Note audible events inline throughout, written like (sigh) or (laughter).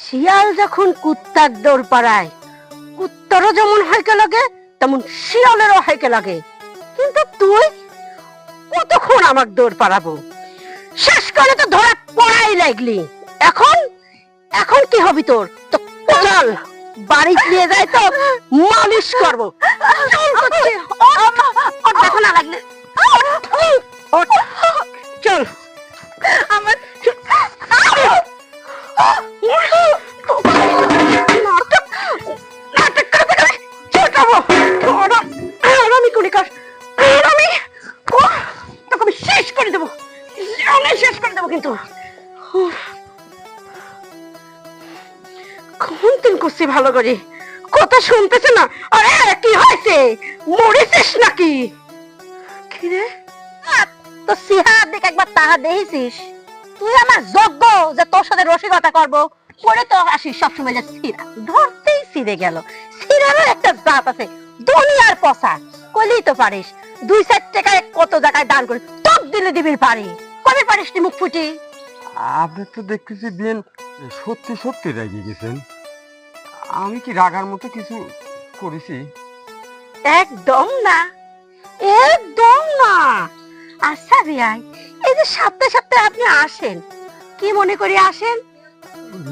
শিয়াল যখন কুত্তার দৌড় পাড়ায় কুত্তারও যেমন হাইকে লাগে তেমন শিয়ালেরও হাইকে লাগে। কিন্তু তুই কতক্ষণ আমার দৌড় পাড়াবো? শেষ করে তো ধরা পড়াই লাগলি। এখন এখন কি হবি তোর? তো চল বাড়ি নিয়ে যাই তো মালিশ করব। চল করছি। দেখো না লাগলে। চল। আমার কিন্তু কোন দিন করছি ভালো করে? কথা শুনতেছে না? আরে, কি হয়েছে? মরেছিস নাকি? তো একবার তাহা দেখেছিস? তুই আমার যোগ্য যে তোর সাথে রসিকতা করব। পরে তো আসিস সবসময় যে সিরা। ধরতেই সিরে গেল। সিরারও একটা জাত আছে, দুনিয়ার কইলেই তো পারিস। দুই চার টাকায় কত জায়গায় দান করে টপ দিলে পারি পারিস নি মুখ ফুটি? আপনি তো দেখতেছি বিয়েন সত্যি সত্যি রেগে গেছেন। আমি কি রাগার মতো কিছু করেছি? একদম না একদম না। আচ্ছা বিয়াই এই যে সপ্তাহে সপ্তাহে আপনি আসেন কি মনে করে আসেন?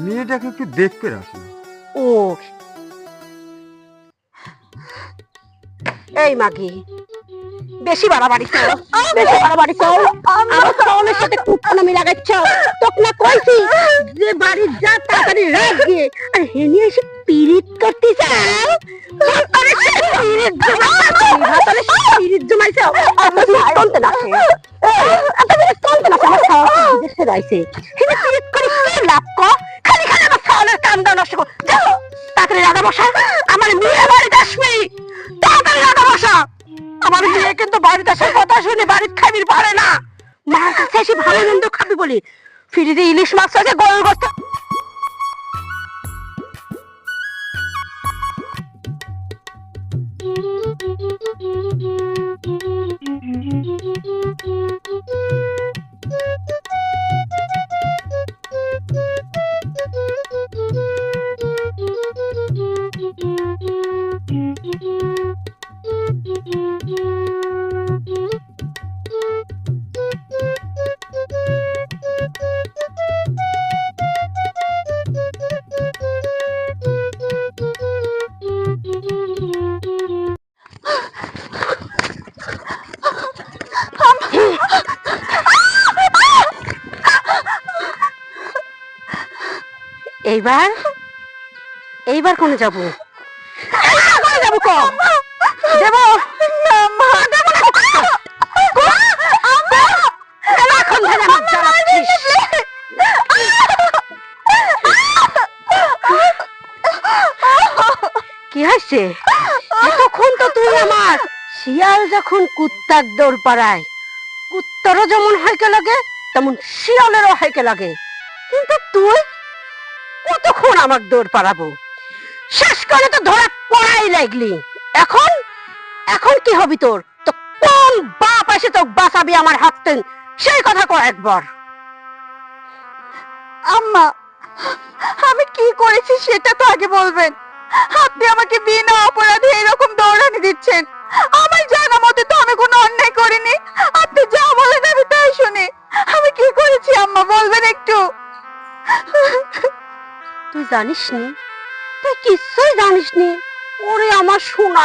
মেয়েটাকে একটু দেখতে আসেন। ও এই মাগি বেশি বাড়াবাড়ি করো। বেশি বাড়াবাড়ি করো। আমার চাউলের সাথে কুটনামি লাগাচ্ছ তোকে না কইছি যে বাড়ির যা তাড়াতাড়ি রাখ গিয়ে আর হেনি এসে পিরিত করতে চাও আমার মেয়ে বাড়িতে আসবি তাড়াতাড়ি রাধা বসা। আমার মেয়ে কিন্তু বাড়িতে আসার কথা শুনে বাড়ির খাবির পারে না। মার কাছে এসে ভালো মন্দ খাবি বলি। ফিরিতে ইলিশ মাছ আছে, গোল গোস্ত। এইবার? এইবার কোনে যাব? কোনে যাব কো দেব না মা দেব না। আম্মা! এখন ধরে আমার জ্বালাচ্ছিস কি হয়েছে? এতক্ষণ তো তুই আমার শিয়াল যখন কুত্তার দৌড় পাড়ায় কুত্তারও যেমন হাইকে লাগে তেমন শিয়ালেরও হাইকে লাগে। কিন্তু তুই আমার দৌড় পাড়াবো। শেষ করে তো ধরা পড়াই লাগলি। এখন? এখন কি হবি তোর? তো কোন বাপ এসে তো বাঁচাবি আমার হাত সেই কথা কর একবার। আম্মা, আমি কি করেছি সেটা তো আগে বলবেন। আপনি আমাকে বিনা অপরাধে এরকম দৌড়ানি দিচ্ছেন। আমার জানা মতে তো আমি কোনো অন্যায় করিনি। আপনি যা বলেন আমি তাই শুনি। আমি কি করেছি আম্মা, বলবেন একটু। তুই জানিস নি তুই কিছুই জানিস নি ওরে আমার সোনা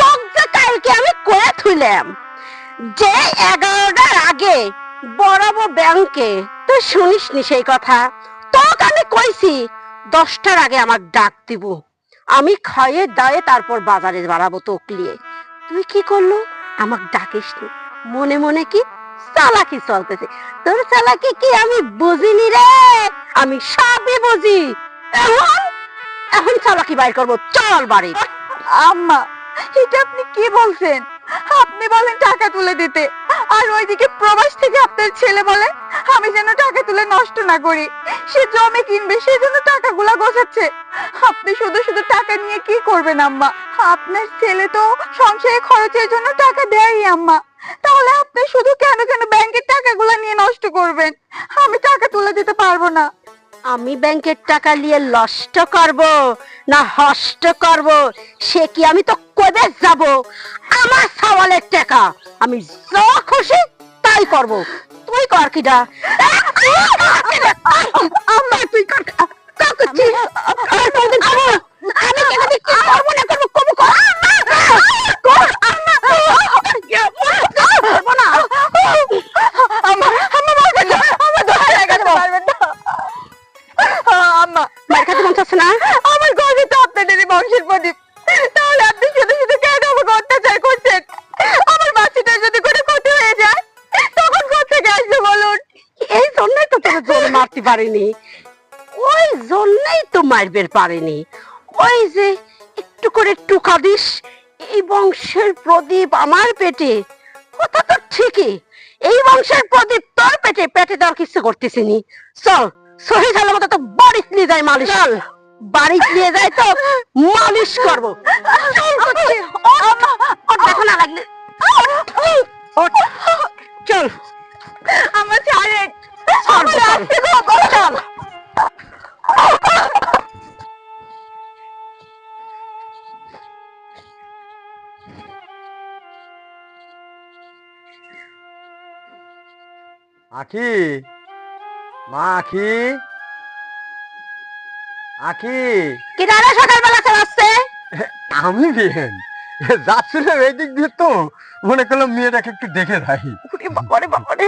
তোক কালকে আমি কয়ে থুইলাম। যে এগারোটার আগে বরাবর ব্যাংকে, তুই শুনিস নি সেই কথা? তোকে আমি কইছি, দশটার আগে আমার ডাক দিব। আমি খাইয়ে দায়ে তারপর বাজারে বাড়াবো তোক নিয়ে। তুই কি করল? আমাক ডাকিস নি মনে মনে কি চালাকি চলতেছে। তোর চালাকি কি আমি বুঝিনি রে? আমি সবই বুঝি। এখন? এখন চালাকি বাইর করব? চল বাড়ি। আম্মা, এটা আপনি কি বলছেন? আপনি বলেন টাকা তুলে দিতে। আর ওইদিকে প্রবাস থেকে আপনার ছেলে বলে, আমি যেন টাকা তুলে নষ্ট না করি। সে জমি কিনবে সেজন্য টাকাগুলা গোছাচ্ছে। আপনি শুধু শুধু টাকা নিয়ে কি করবেন, আম্মা? আপনার ছেলে তো সংসারে খরচের জন্য টাকা দেয়ই, আম্মা। তাহলে আপনি শুধু কেন কেন ব্যাংকের টাকাগুলা নিয়ে নষ্ট করবেন? আমি টাকা তুলে দিতে পারব না। আমি ব্যাংকের টাকা নিয়ে নষ্ট করব না হষ্ট করব সে কি আমি তো কবে যাব আমার সওয়ালের টাকা আমি যা খুশি তাই করব তুই কর কিডা আম্মা তুই কর আমি কেন কি করব না পারিনি। ওই জন্যই তো মারবের পারিনি। ওই যে একটু করে টুকা দিস এই বংশের প্রদীপ আমার পেটে। কথা তো ঠিকই এই বংশের প্রদীপ তোর পেটে পেটে তোর কিছু করতেছি নি। চল সহি সালামত তো বাড়ি নিয়ে যায় মালিশ। চল। বাড়ি নিয়ে যায় তো মালিশ করব। চল করছি ওর দেখো না লাগলে। চল। আমার। চল আখি মা আখি। আখি। কি কিনারে সকালবেলা চালাচ্ছে আমি বিয়েন যাচ্ছিলাম এই দিক দিয়ে তো। মনে করলাম মেয়েটাকে একটু দেখে ওরে বাবারে বাবারে।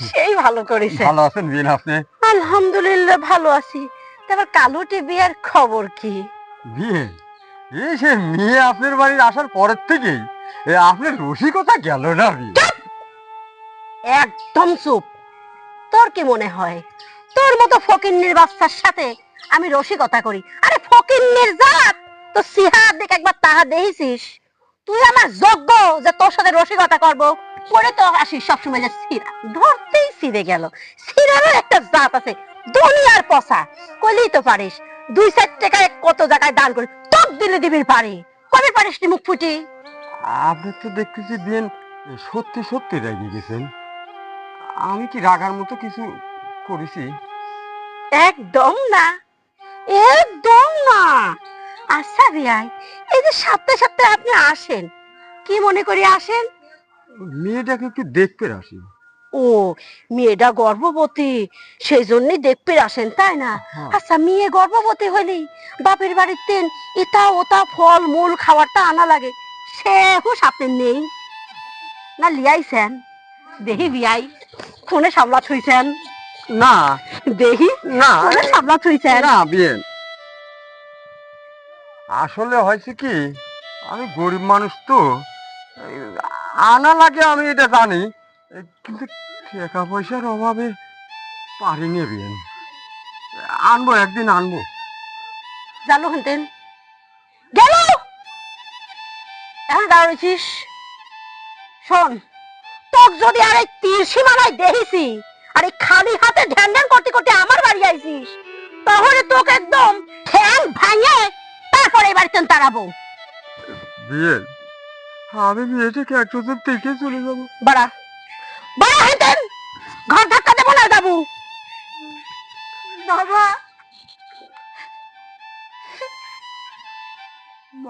সেই ভালো করেছে ভালো আছেন বিয়েন আপনি? আলহামদুলিল্লাহ ভালো আছি। তারপর কালুটি বিয়ের খবর কি? বিয়ে এই সে মেয়ে আপনার বাড়ির আসার পরের থেকেই এ আপনার রসিকতা গেল না বিয়ে একদম চুপ। তোর কি মনে হয়? তোর মতো ফকিন্নির বাচ্চার সাথে আমি রসিকতা করি? আরে ফকিন্নির জাত! তো সিহার দিকে একবার তাহা দেখিস তুই আমার যোগ্য যে তোর সাথে রসিকতা করব। পরে তো আসিস সবসময় যে সিরা। ধরতেই সিরে গেল। সিরারও একটা জাত আছে দুনিয়ার পচা। কইলেই তো পারিস দুই চার টাকায় কত জায়গায় দান করি টপ দিলে দিবির পারি। কবে পারিস নি মুখ ফুটি? আপনি তো দেখতেছি বিয়েন সত্যি সত্যি রেগে গেছেন। আমি কি রাগার মতো কিছু করেছি? একদম না একদম না। আচ্ছা বিয়াই এই যে সপ্তাহে সপ্তাহে আপনি আসেন কি মনে করে আসেন? মেয়েটাকে একটু দেখতে আসি? ও মেয়েটা গর্ভবতী সেই জন্যই দেখতে আসেন তাই না? হ্যাঁ। আচ্ছা মেয়ে গর্ভবতী হইলি বাপের বাড়িতে এটা ওটা ফল মূল খাবারটা আনা লাগে সে সেও সাথে নেই। না লিয়াইছেন দেখি বিয়াই ফোনে সামলা থুইছেন না। দেখি না। ফোনে সামলা থুইছেন না বিয়েন। আসলে হয়েছে কি আমি গরিব মানুষ তো আনা লাগে আমি এটা জানি কিন্তু টাকা পয়সার অভাবে পারিনি বিয়েন আনব একদিন আনব। জানো হেনতেন গেল এখন দাঁড়িয়েছিস শোন তোক যদি আর এই তীর সীমানায় দেখিসি আর এই খালি হাতে ধ্যান ধ্যান করতে করতে আমার বাড়ি আইছিস তাহলে তোকে একদম ঠ্যাং ভাঙে তারপরে এই বাড়িতে তাড়াবো বিয়েন আমি মেয়েটাকে এক বছর থেকে চলে যাব। বাড়া বাড়া হেনতেন ঘর ধাক্কা দেবো না যাব। বাবা!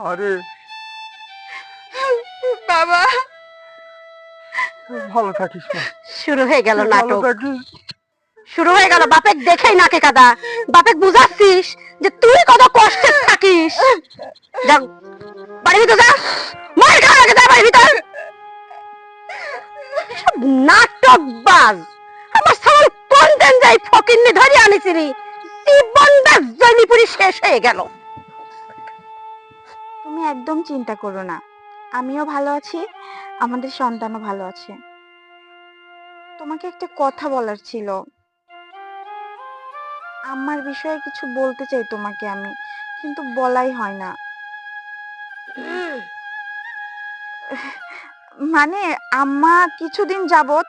আরে বাবা! ভালো থাকিস শুরু হয়ে গেল নাটক। শুরু হয়ে গেল বাপেক দেখেই নাকে কাদা। বাপেক বুঝাচ্ছিস যে তুই কত কষ্টে থাকিস। যাও। নাটক গেল। তুমি একদম চিন্তা করো না। আমিও ভালো আছি, আমাদের সন্তানও ভালো আছে। তোমাকে একটা কথা বলার ছিল। আমার বিষয়ে কিছু বলতে চাই তোমাকে আমি, কিন্তু বলাই হয় না। মানে আম্মা কিছুদিন যাবত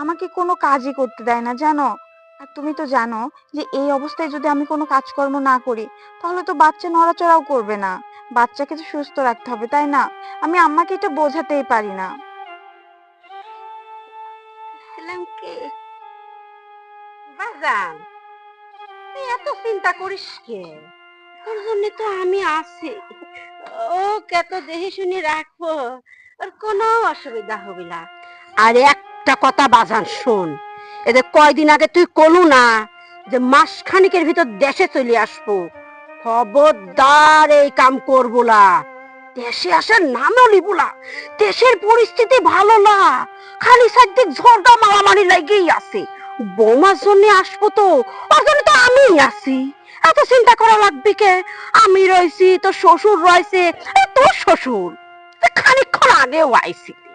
আমাকে কোনো কাজই করতে দেয় না, জানো? আর তুমি তো জানো যে এই অবস্থায় যদি আমি কোনো কাজকর্ম না করি, তাহলে তো বাচ্চা নড়াচড়াও করবে না। বাচ্চাকে তো সুস্থ রাখতে হবে, তাই না? আমি আম্মাকে এটা বোঝাতেই পারি না। তুই এত চিন্তা করিস কে তোর জন্য তো আমি আছি। শুনে রাখব কোনো অসুবিধা হবে না। আর একটা কথা বাজান, শোন এদের কয়দিন আগে তুই কলু না যে মাস খানিকের ভিতর দেশে চলে খবরদার এই কাম করব না। দেশে আসার নামও লিব না। দেশের পরিস্থিতি ভালো না। খালি সাইদিক ঝড়টা মারামারি লাগেই আছে। বৌমার জন্য আসব তো, ওর জন্য তো আমি আছি। এত চিন্তা করা লাগবে কে? আমি রয়েছি, তোর শ্বশুর রয়েছে। তোর শ্বশুর? তা খানিকক্ষণ আগেও আইছিলি।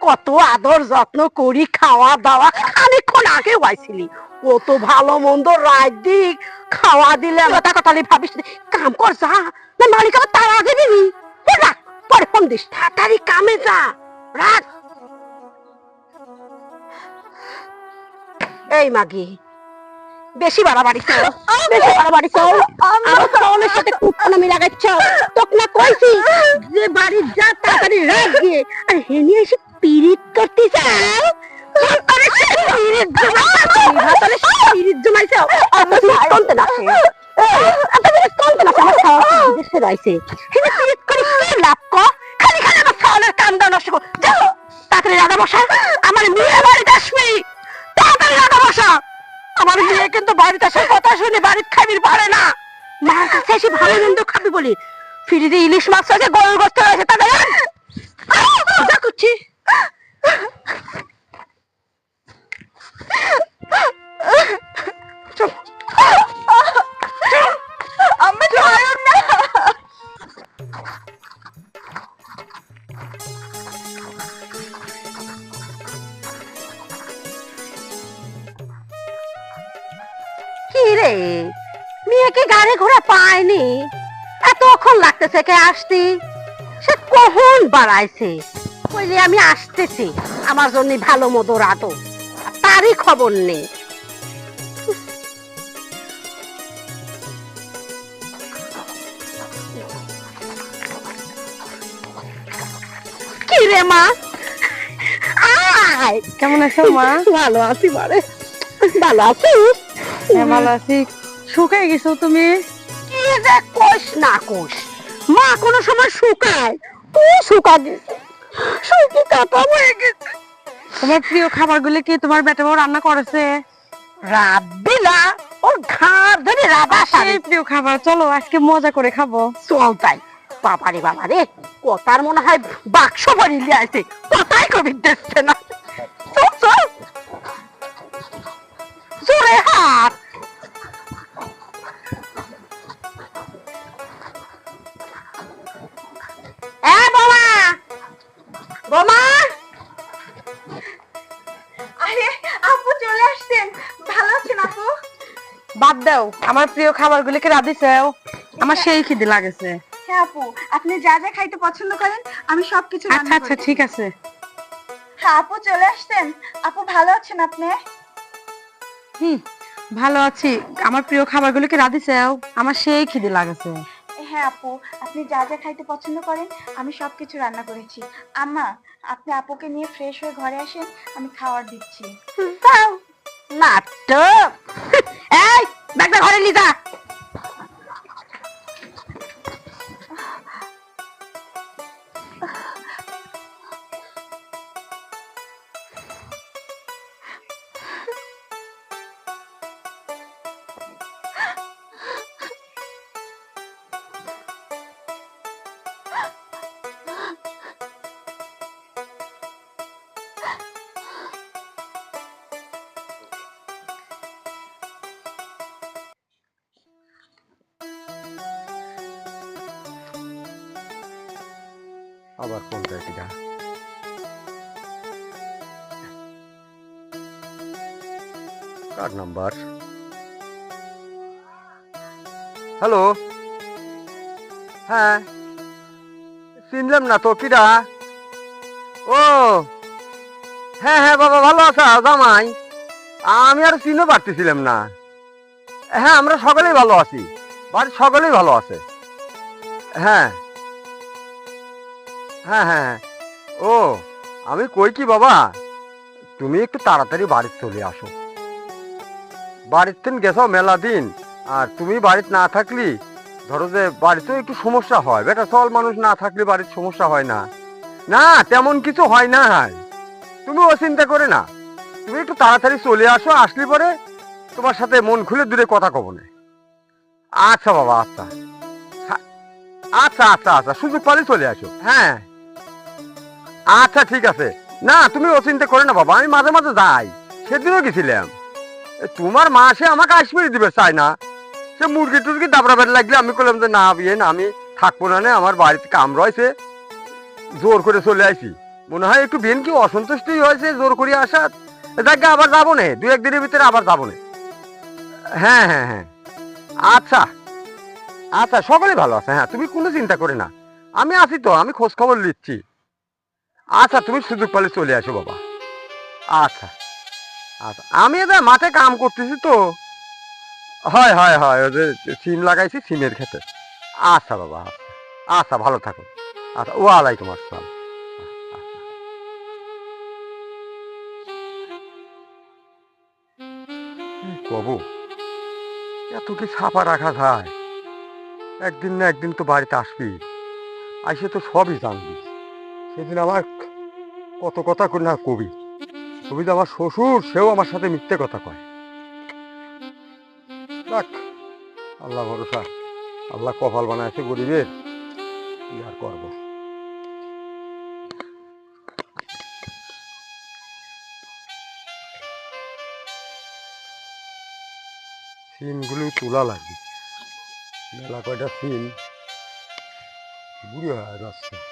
কত আদর যত্ন করি, খাওয়া দাওয়া খানিকক্ষণ আগেও আইছিলি। ও তো ভালো মন্দ রাত দিক, খাওয়া দিলে কথা কথা ভাবিস। কাম কর যা। না, মালিক আবার তার আগে দিবি রাখ পরে ফোন দিস। তাড়াতাড়ি কামে যা। রাখ এই মাগি বেশি বাড়াবাড়ি কর বেশি বাড়াবাড়ি কর। আমার চাউলের সাথে কুটখানা মিলা গেছ তোকে না কইছি যে বাড়ি যা তাড়াতাড়ি রাখ গিয়ে আর হেনি এসে পিরিত করতে চাও তাড়াতাড়ি বসা। আমার মেয়ে বাড়িতে আসবি। তাড়াতাড়ি রাধা বসা। আমার মেয়ে কিন্তু বাড়িতে আসার কথা শুনে বাড়ির খাবির পারে না। মার কাছে এসে ভালো মন্দ খাবি বলি। ফিরিতে ইলিশ মাছ আছে গোল করতে আছে তাদের বাড়াইছে। কইলে আমি আসতেছি আমার জন্য ভালো মতো রাতো তারই খবর নেই। কি রে মা? আয়। কেমন আছো মা? ভালো আছি মারে ভালো আছিস হ্যাঁ ভালো আছি। শুকাই গেছো তুমি? কি যে কোষ না কোষ। মা কোনো সময় শুকায়। তুই শুকা শুকি কাটা হয়ে গেছে। তোমার প্রিয় খাবারগুলো কি তোমার বেটা বউ রান্না করেছে? রাববি না ওর ঘাড় ধরে রাবা সেই প্রিয় খাবার চলো আজকে মজা করে খাব। চল তাই। বাবারে বাবারে কথার মনে হয় বাক্স ভরিলে আছে কথাই কবি দেখছে না। চল চল। জোরে হাত। বোমা! আরে আপু চলে আসছেন। ভালো আছেন আপু? বাদ দাও আমার প্রিয় খাবারগুলোকে রাঁধিছেও আমার সেই খিদে লাগেছে। হ্যাঁ আপু আপনি যা যা খাইতে পছন্দ করেন আমি সবকিছু আচ্ছা আচ্ছা ঠিক আছে। হ্যাঁ আপু চলে আসছেন। আপু ভালো আছেন আপনি? হুম ভালো আছি। আমার প্রিয় খাবারগুলোকে রাঁধিছেও আমার সেই খিদে লাগেছে। হ্যাঁ আপু, আপনি যা যা খাইতে পছন্দ করেন, আমি সব কিছু রান্না করেছি। আম্মা, আপনি আপুকে নিয়ে ফ্রেশ হয়ে ঘরে আসেন, আমি খাওয়ার দিচ্ছি। নাটক (laughs) এই, ব্যাগটা ঘরে নিয়ে যা। আবার কোনটা এটা কার নাম্বার? হ্যালো? হ্যাঁ। চিনলাম না তো, কিরা? ও। হ্যাঁ হ্যাঁ বাবা, ভালো আছো, জামাই? আমি আর চিনও পারতেছিলাম না। হ্যাঁ আমরা সকলেই ভালো আছি। বাড়ির সকলেই ভালো আছে। হ্যাঁ। হ্যাঁ হ্যাঁ হ্যাঁ। ও আমি কই কি বাবা? তুমি একটু তাড়াতাড়ি বাড়িতে চলে আসো। থেকে গেছো মেলা দিন আর তুমি বাড়িতে না থাকলি ধরো যে বাড়িতেও একটু সমস্যা হয়। বেটা চল মানুষ না থাকলে বাড়ির সমস্যা হয় না। না তেমন কিছু হয় না। তুমি ও চিন্তা করে না। তুমি একটু তাড়াতাড়ি চলে আসো আসলি পরে তোমার সাথে মন খুলে দূরে কথা কব না। আচ্ছা বাবা আচ্ছা। হ্যাঁ, আচ্ছা আচ্ছা আচ্ছা সুযোগ পালে চলে আসো। হ্যাঁ। আচ্ছা ঠিক আছে। না তুমি ও চিন্তা করে না বাবা, আমি মাঝে মাঝে যাই। সেদিনও গেছিলাম। তোমার মা সে আমাকে আসবে দিবে চাই না। সে মুরগি টুরগি দাবড়া বেড়ে লাগলে আমি বললাম যে, না বিয়ে না, আমি থাকব না আমার বাড়িতে কাম রয়েছে। জোর করে চলে আসি মনে হয় একটু বিয়েন কি অসন্তুষ্টি হয়েছে জোর করে আসা যাকে আবার যাব না দু একদিনের ভিতরে আবার যাব না। হ্যাঁ হ্যাঁ হ্যাঁ। আচ্ছা। আচ্ছা সকলে ভালো আছে। হ্যাঁ তুমি কোনো চিন্তা করে না। আমি আছি তো, আমি খোঁজ খবর নিচ্ছি। আচ্ছা তুমি সুযোগ পেলে চলে আসো, বাবা। আচ্ছা আচ্ছা। আমি এটা মাঠে কাম করতেছি তো। হয় হয় হয় যে সিম লাগাইছি সিমের খেতে আচ্ছা বাবা আচ্ছা ভালো থাকো আচ্ছা ও ওয়ালাইকুম আসসালাম। কব, এত কি ছাপা রাখা যায়? একদিন না একদিন তো বাড়িতে আসবি। আইসে তো সবই জানবি। সেদিন আমার কত কথা না কবি। কবি আমার শ্বশুর, সেও আমার সাথে মিথ্যে কথা কয়। আল্লাহ ভরসা। আল্লাহ কপাল বানাইছে গরিবের। কি আর করব? সিমগুলো তোলা লাগবে। মেলা কয়টা সিম বুড়ি হয়ে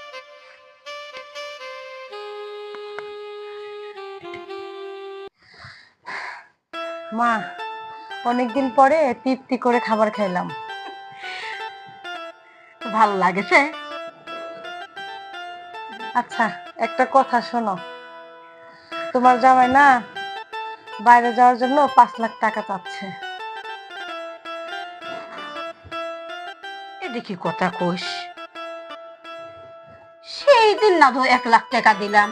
মা, অনেকদিন পরে তৃপ্তি করে খাবার খাইলাম। ভালো লাগেছে আচ্ছা একটা কথা শোনো। তোমার জামাই না বাইরে যাওয়ার জন্য পাঁচ লাখ টাকা চাচ্ছে। কি কথা কোষ সেই দিন না তো এক লাখ টাকা দিলাম।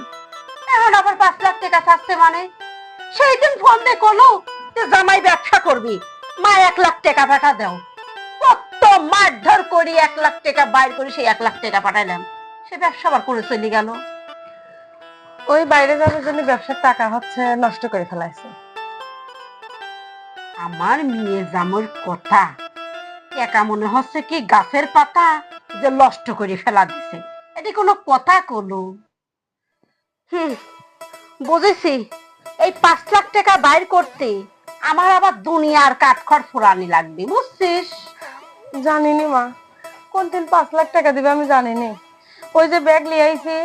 এখন আবার পাঁচ লাখ টাকা চাচ্ছে মানে? সেই দিন ফোন দিয়ে যে জামাই ব্যবসা করবি, মা এক লাখ টাকা পাঠা দাও। কত মারধর করি এক লাখ টাকা বাইর করি সেই এক লাখ টাকা পাঠাইলাম। সে ব্যবসা আবার করে চলে গেল। ওই বাইরে যাওয়ার জন্য ব্যবসার টাকা হচ্ছে নষ্ট করে ফেলাইছে। আমার মেয়ে জামর কথা, একা মনে হচ্ছে কি গাছের পাতা যে নষ্ট করে ফেলা দিছে। এটি কোনো কথা কলো হুম, বুঝেছি। এই পাঁচ লাখ টাকা বাইর করতে আমার আবার দুনিয়ার কাঠখড় ফুরানি লাগবে বুঝছিস? জানিনি মা। কোন দিন পাঁচ লাখ টাকা দিবে আমি জানিনি। ওই যে ব্যাগ লিয়ে আইছি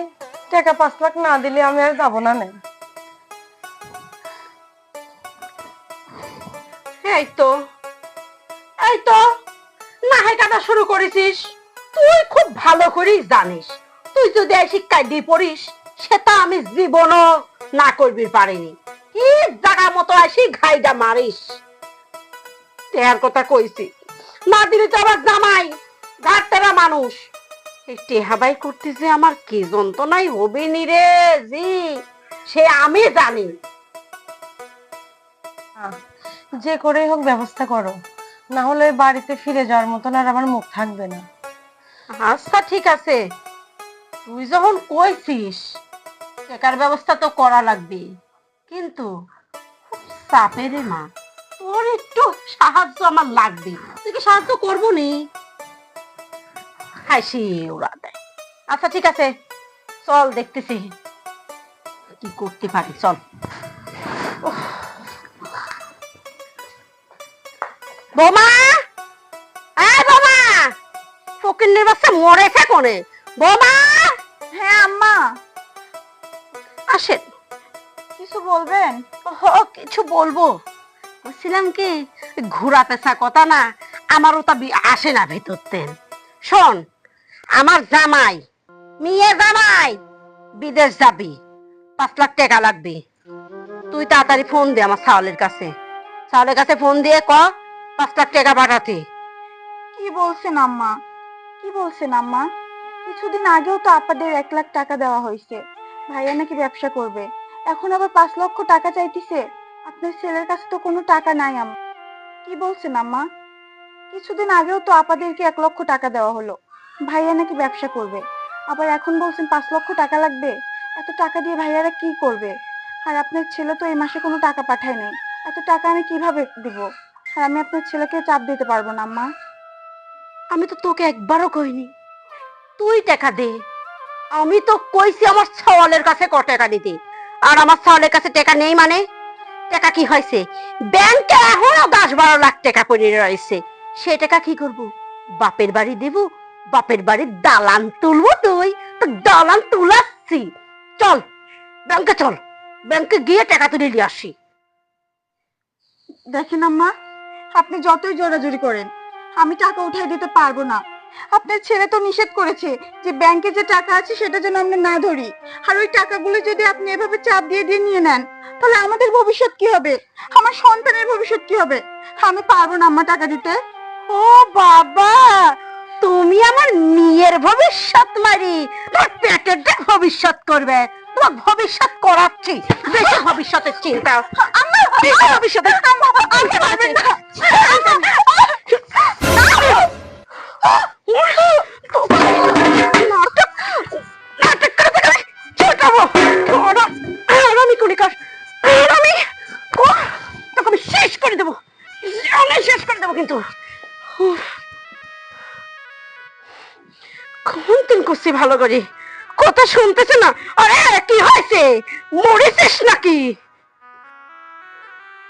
টাকা পাঁচ লাখ না দিলে আমি আর যাব না নে। এই তো এই তো নাহাই কাটা শুরু করেছিস। তুই খুব ভালো করেই জানিস তুই যদি এই শিক্ষায় দিয়ে পড়িস সেটা আমি জীবনও না করবি পারিনি। জায়গা মতো আসি ঘাইটা মারিস। কথা কইছি না দিলে তো আবার জামাই মানুষ। এই টেহাবাই করতে যে আমার কি যন্ত্রণাই হবে নি রে জি সে আমি জানি। যে করেই হোক ব্যবস্থা করো না হলে বাড়িতে ফিরে যাওয়ার মতন আর আমার মুখ থাকবে না। আচ্ছা ঠিক আছে। তুই যখন কইছিস টাকার ব্যবস্থা তো করা লাগবে কিন্তু চাপে রে মা। তোর একটু সাহায্য আমার লাগবে। তুই কি সাহায্য করব নি? হাসি ওরা দেয় আচ্ছা ঠিক আছে। চল দেখতেছি কি করতে পারি। চল। বোমা! এই বোমা! ফকিন্নির বাচ্চা মরেছে কোনে? বোমা! হ্যাঁ আম্মা। আসেন। কিছু বলবেন? কিছু বলব। বলছিলাম কি ঘোরা পেশা কথা না, আমারও তা আসে না ভেতর তেন শোন, আমার জামাই, মেয়ে জামাই, বিদেশ যাবি, পাঁচ লাখ টাকা লাগবে। তুই তাড়াতাড়ি ফোন দে আমার সাওলের কাছে। সাওলের কাছে ফোন দিয়ে ক, পাঁচ লাখ টাকা পাঠাতে। কি বলছেন আম্মা? কি বলছেন আম্মা? কিছুদিন আগেও তো আপাদের এক লাখ টাকা দেওয়া হয়েছে। ভাইয়া নাকি ব্যবসা করবে। এখন আবার পাঁচ লক্ষ টাকা চাইতেছে। আপনার ছেলের কাছে তো কোনো টাকা নাই আম্মা। কি বলছেন আম্মা? কিছুদিন আগেও তো আপাদেরকে এক লক্ষ টাকা দেওয়া হলো। ভাইয়া নাকি ব্যবসা করবে। আবার এখন বলছেন পাঁচ লক্ষ টাকা লাগবে। এত টাকা দিয়ে ভাইয়ারা কি করবে? আর আপনার ছেলে তো এই মাসে কোনো টাকা পাঠায় নাই। এত টাকা আমি কীভাবে দিব? আর আমি আপনার ছেলেকে চাপ দিতে পারব না আম্মা। আমি তো তোকে একবারও কইনি। তুই টাকা দে। আমি তো কইছি আমার ছাওয়ালের কাছে ক টাকা দিতে। আর আমার ছাওয়ালের কাছে টাকা নেই মানে? টাকা কি হয়েছে? ব্যাংকে এখনও দশ বারো লাখ টাকা পড়ে রয়েছে। সে টাকা কি করব? বাপের বাড়ি দেব, বাপের বাড়ির দালান তুলবো তুই। তো দালান তুলাচ্ছি। চল, ব্যাংকে চল। ব্যাংকে গিয়ে টাকা তুলে নিয়ে আসি। দেখেন আম্মা, আপনি যতই জোরাজুরি করেন, আমি টাকা উঠাই দিতে পারব না। আপনার ছেলে তো নিষেধ করেছে যে ব্যাংকে যে টাকা আছে সেটা যেন আমরা না ধরি আর ওই টাকাগুলো যদি আপনি এভাবে চাপ দিয়ে দিয়ে নিয়ে নেন তাহলে আমাদের ভবিষ্যৎ কি হবে আমার সন্তানের ভবিষ্যৎ কি হবে আমি পারব না আম্মা টাকা দিতে ও বাবা তুমি আমার মেয়ের ভবিষ্যৎ মারি তোমার পেটের ভবিষ্যৎ করবে তোমার ভবিষ্যৎ করাচ্ছি বেশি ভবিষ্যতের চিন্তা আমার ভবিষ্যতের করছি ভালো করে। কথা শুনতেছে না? আরে কি হয়েছে? মরেছিস নাকি?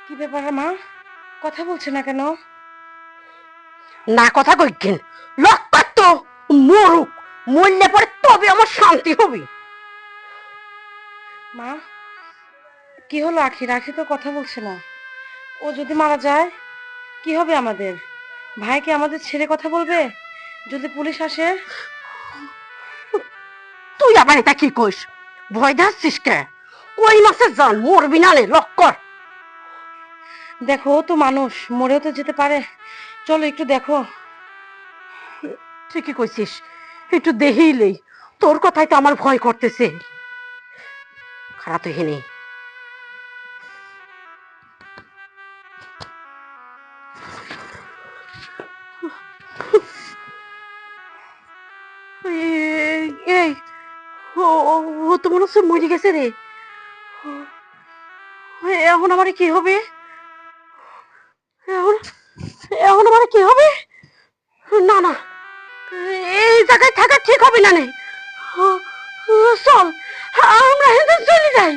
কি ব্যাপার মা? কথা বলছে না কেন? না, কথা কইকেন লক্ষ্য তো মরুক, মরলে পরে তবে আমার শান্তি হবে। মা, কি হলো আখি? রাখি তো কথা বলছে না। ও যদি মারা যায়, কি হবে আমাদের? ভাই কি আমাদের ছেড়ে কথা বলবে? যদি পুলিশ আসে? তুই আবার এটা কি কইস? ভয় যাচ্ছিস কে? কই মাসে জান মরবি না রে লক্কর দেখো তো মানুষ, মরেও তো যেতে পারে। চলো একটু দেখো। ঠিকই কইছিস, একটু দেখিলেই তোর কথাই তো আমার ভয় করতেছে। খারাপ তো হেনে তো মনে হচ্ছে মরে গেছে রে। এখন আমার কি হবে? এখন আমার কি হবে? না না, এই জায়গায় থাকা ঠিক হবে না নে। চল, আমরা চলে যাই।